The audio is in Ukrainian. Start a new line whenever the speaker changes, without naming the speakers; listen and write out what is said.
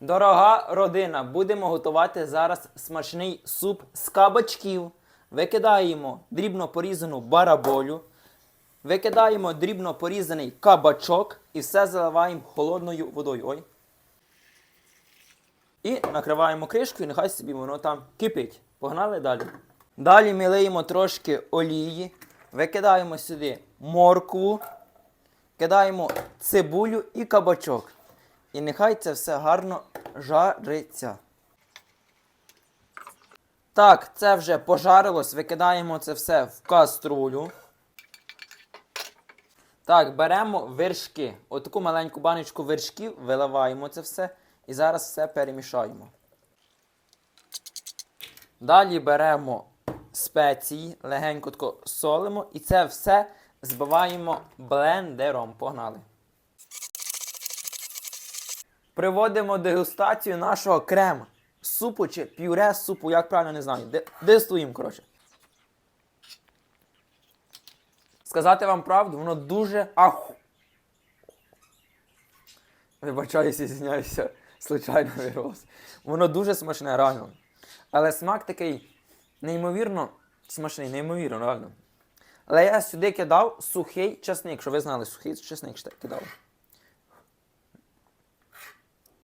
Дорога родина, будемо готувати зараз смачний суп з кабачків. Викидаємо дрібно порізану бараболю, викидаємо дрібно порізаний кабачок і все заливаємо холодною водою. Ой. І накриваємо кришкою, нехай собі воно там кипить. Погнали далі. Далі ми лиємо трошки олії, викидаємо сюди моркву, кидаємо цибулю і кабачок. І нехай це все гарно жариться. Так, це вже пожарилось, викидаємо це все в каструлю. Так, беремо вершки. Отаку маленьку баночку вершків, виливаємо це все і зараз все перемішаємо. Далі беремо спеції, легенько солимо і це все збиваємо блендером. Погнали. Приводимо дегустацію нашого крема. Супу чи пюре супу, як правильно не знаю. Де- Дегустуємо, коротше. Сказати вам правду, воно дуже аху. Вибачаюся, звиняюся, случайно вирвався. Воно дуже смачне, реально. Але смак такий неймовірно смачний, неймовірно, реально. Але я сюди кидав сухий часник, щоб ви знали, сухий часник кидав.